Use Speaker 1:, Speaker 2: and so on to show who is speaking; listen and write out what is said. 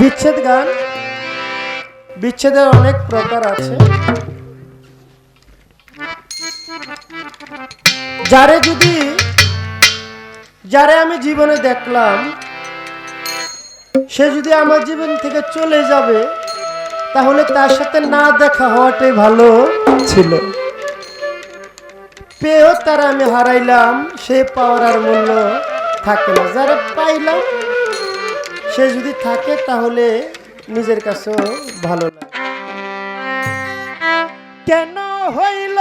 Speaker 1: বিচ্ছেদ গান, বিচ্ছেদের অনেক প্রকার আছে। যারে যদি, যারে আমি জীবনে দেখলাম, সে যদি আমার জীবন থেকে চলে যাবে, তাহলে তার সাথে না দেখা হওয়াটাই ভালো ছিল। পেয়েও তারা আমি হারাইলাম, সে পাওয়ার মূল্য থাকে না। যারা পাইলাম সে যদি থাকে তাহলে নিজের কাছেও ভালো লাগে। কেন হইল